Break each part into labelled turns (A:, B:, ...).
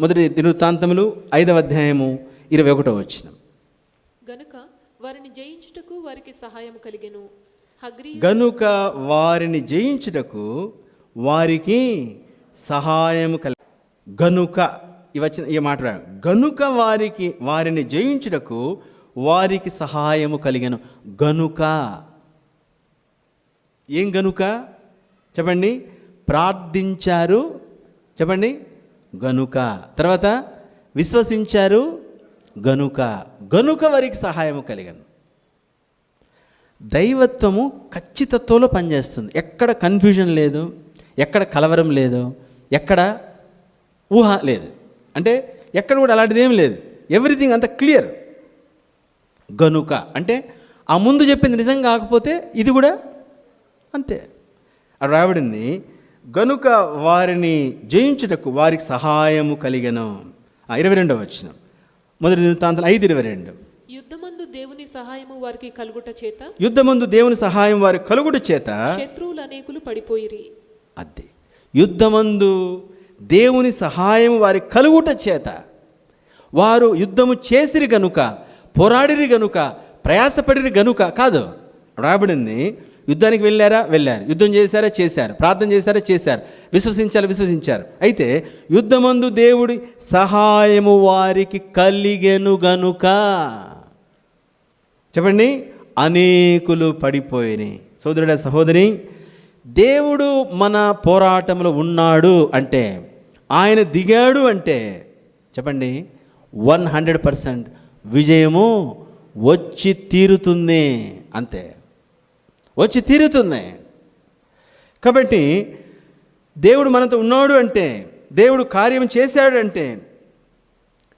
A: మొదటి దినవృత్తాంతములు ఐదవ అధ్యాయము ఇరవై ఒకటో వచ్చిన
B: గనుక వారిని జయించుటకు వారికి సహాయం కలిగెను. హగ్రీ
A: గనుక వారిని జయించుటకు వారికి సహాయము కల గనుక ఈ వచ్చిన ఈ మాట రా- గనుక వారికి వారిని జయించుటకు వారికి సహాయము కలిగను. గనుక. ఏం గనుక? చెప్పండి. ప్రార్థించారు. చెప్పండి. గనుక. తర్వాత విశ్వసించారు గనుక. గనుక వారికి సహాయము కలిగను. దైవత్వము ఖచ్చితత్వంలో పనిచేస్తుంది. ఎక్కడ కన్ఫ్యూజన్ లేదు ఎక్కడ కలవరం లేదు ఎక్కడ ఊహ లేదు. అంటే ఎక్కడ కూడా అలాంటిది ఏం లేదు. ఎవ్రీథింగ్ అంత క్లియర్ గనుక. అంటే ఆ ముందు చెప్పింది నిజం కాకపోతే ఇది కూడా అంతే. అక్కడ రాబడింది గనుక వారిని జయించుటకు వారికి సహాయము కలిగను. ఇరవై రెండవ వచ్చిన మొదటి దినవృత్తాంతం ఐదు ఇరవై రెండు.
B: యుద్ధమందు దేవుని సహాయము వారికి కలుగుట చేత?
A: యుద్ధమందు దేవుని సహాయం వారి కలుగుడు చేత?
B: శత్రువులు అనేకులు పడిపోయిరి.
A: అదే. యుద్ధమందు దేవుని సహాయం వారి కలుగుట చేత? వారు యుద్ధము చేసిరి గనుక పోరాడిరి గనుక ప్రయాసపడిరి గనుక కాదు. రాబడింది యుద్ధానికి వెళ్ళారా? వెళ్ళారు. యుద్ధం చేశారా? చేశారు. ప్రార్థన చేశారా? చేశారు. విశ్వసించారా విశ్వసించారు. అయితే యుద్ధమందు దేవుడి సహాయము వారికి కలిగెను గనుక. చెప్పండి. అనేకులు పడిపోయినాయి సోదరుడ సహోదరి దేవుడు మన పోరాటంలో ఉన్నాడు అంటే ఆయన దిగాడు అంటే చెప్పండి వన్ హండ్రెడ్ పర్సెంట్ విజయము వచ్చి తీరుతుంది అంతే. వచ్చి తీరుతుంది. కాబట్టి దేవుడు మనతో ఉన్నాడు అంటే దేవుడు కార్యం చేశాడు అంటే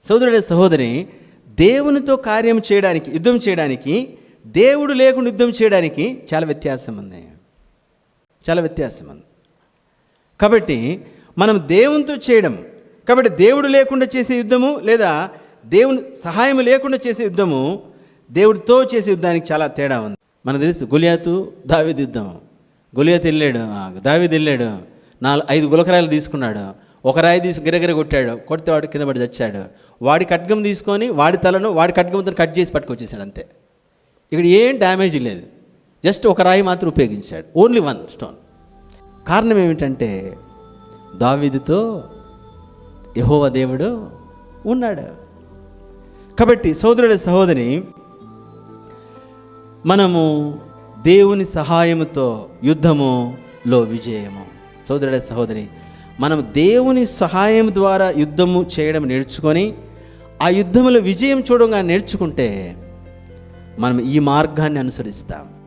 A: సోదరుడే సహోదరి దేవునితో కార్యం చేయడానికి యుద్ధం చేయడానికి దేవుడు లేకుండా యుద్ధం చేయడానికి చాలా వ్యత్యాసం ఉంది. చాలా వ్యత్యాసం ఉంది. కాబట్టి మనం దేవునితో చేయడం కాబట్టి దేవుడు లేకుండా చేసే యుద్ధము లేదా దేవుని సహాయం లేకుండా చేసే యుద్ధము దేవుడితో చేసే యుద్ధానికి చాలా తేడా ఉంది. మనకు తెలుసు గులియాతు దావీదు యుద్ధం. గులియాతు వెళ్ళాడు ఆ, దావీదు వెళ్ళాడు నాలుగు ఐదు గులకరాయలు తీసుకున్నాడు. ఒక రాయి తీసి గిరగిర కొట్టాడు కొడితే వాడు కింద పడి చచ్చాడు. వాడి ఖడ్గం తీసుకొని వాడి తలను వాడి ఖడ్గంతో కట్ చేసి పట్టుకొచ్చేసాడు అంతే. ఇక్కడ ఏం డ్యామేజ్ లేదు. జస్ట్ ఒక రాయి మాత్రం ఉపయోగించాడు. Only one stone. కారణం ఏమిటంటే దావీదుతో యహోవ దేవుడు ఉన్నాడు. కాబట్టి సోదరుడి సహోదరి మనము దేవుని సహాయముతో యుద్ధములో విజయము. సోదరుడ సహోదరి మనం దేవుని సహాయం ద్వారా యుద్ధము చేయడం నేర్చుకొని ఆ యుద్ధములో విజయం చూడంగా నేర్చుకుంటే మనం ఈ మార్గాన్ని అనుసరిస్తాం.